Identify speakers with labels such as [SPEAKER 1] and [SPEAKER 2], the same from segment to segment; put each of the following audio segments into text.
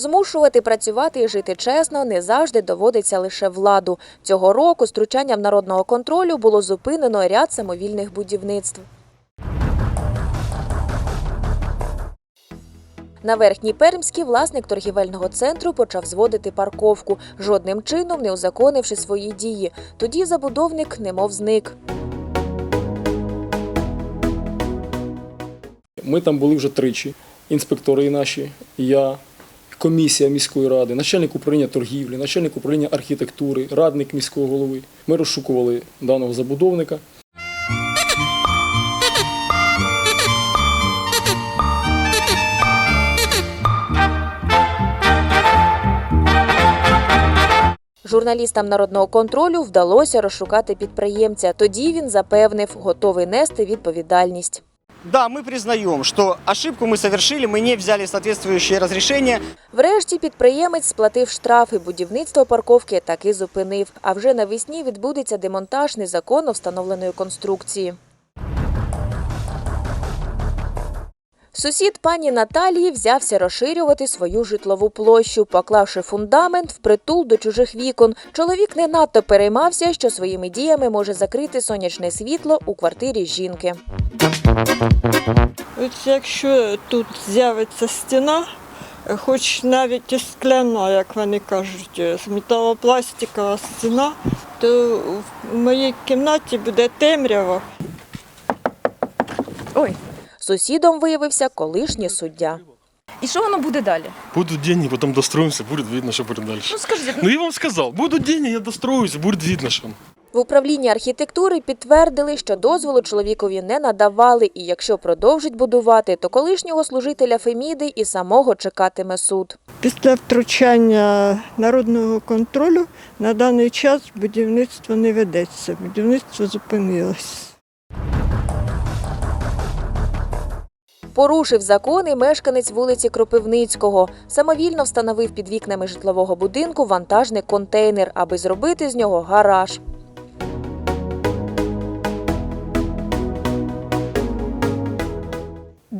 [SPEAKER 1] Змушувати працювати і жити чесно не завжди доводиться лише владу. Цього року з народного контролю було зупинено ряд самовільних будівництв. На верхній Пермській власник торгівельного центру почав зводити парковку, жодним чином не узаконивши свої дії. Тоді забудовник немов зник.
[SPEAKER 2] Ми там були вже тричі. Інспектори наші, я, комісія міської ради, начальник управління торгівлі, начальник управління архітектури, радник міського голови. Ми розшукували даного забудовника.
[SPEAKER 1] Журналістам народного контролю вдалося розшукати підприємця. Тоді він запевнив, готовий нести відповідальність.
[SPEAKER 3] Да, мы признаем, что ошибку мы совершили, мы не взяли соответствующее разрешение.
[SPEAKER 1] Врешті підприємець сплатив штраф і будівництво парковки таки зупинив. А вже навесні відбудеться демонтаж незаконно встановленої конструкції. Сусід пані Наталії взявся розширювати свою житлову площу, поклавши фундамент впритул до чужих вікон. Чоловік не надто переймався, що своїми діями може закрити сонячне світло у квартирі жінки.
[SPEAKER 4] От якщо тут з'явиться стіна, хоч навіть і скляна, як вони кажуть, з металопластикова стіна, то в моїй кімнаті буде темрява.
[SPEAKER 5] Ой,
[SPEAKER 1] Сусідом виявився колишній суддя.
[SPEAKER 5] і що воно буде далі?
[SPEAKER 6] Будут деньги, потом достроимся, будет видно, что будет дальше.
[SPEAKER 5] Ну скажіть,
[SPEAKER 6] Ну я вам сказал, будут деньги, я достроюсь, будет видно, что.
[SPEAKER 1] В управлінні архітектури підтвердили, що дозволу чоловікові не надавали, і якщо продовжить будувати, то колишнього служителя Феміди і самого чекатиме суд.
[SPEAKER 4] Після втручання народного контролю на даний час будівництво не ведеться, будівництво зупинилось.
[SPEAKER 1] Порушив закони мешканець вулиці Кропивницького. Самовільно встановив під вікнами житлового будинку вантажний контейнер, аби зробити з нього гараж.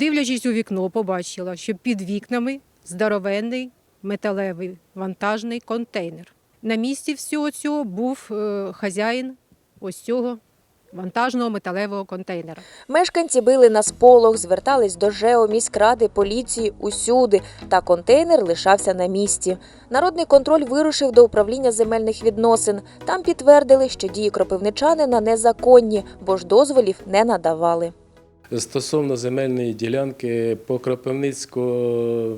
[SPEAKER 7] Дивлячись у вікно, побачила, що під вікнами здоровенний металевий вантажний контейнер. На місці всього цього був е, хазяїн ось цього вантажного металевого контейнера.
[SPEAKER 1] Мешканці били на сполох, звертались до ЖЕО, міськради, поліції усюди, та контейнер лишався на місці. Народний контроль вирушив до управління земельних відносин. Там підтвердили, що дії кропивничанина незаконні, бо ж дозволів не надавали.
[SPEAKER 8] Стосовно земельної ділянки по Кропивницького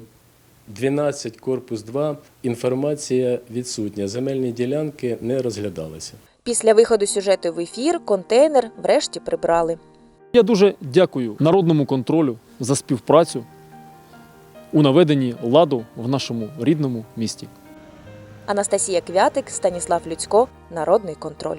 [SPEAKER 8] 12, корпус 2, інформація відсутня. Земельні ділянки не розглядалися.
[SPEAKER 1] Після виходу сюжету в ефір контейнер врешті прибрали.
[SPEAKER 2] Я дуже дякую народному контролю за співпрацю у наведенні ладу в нашому рідному місті.
[SPEAKER 1] Анастасія Квятик, Станіслав Люцько, Народний контроль.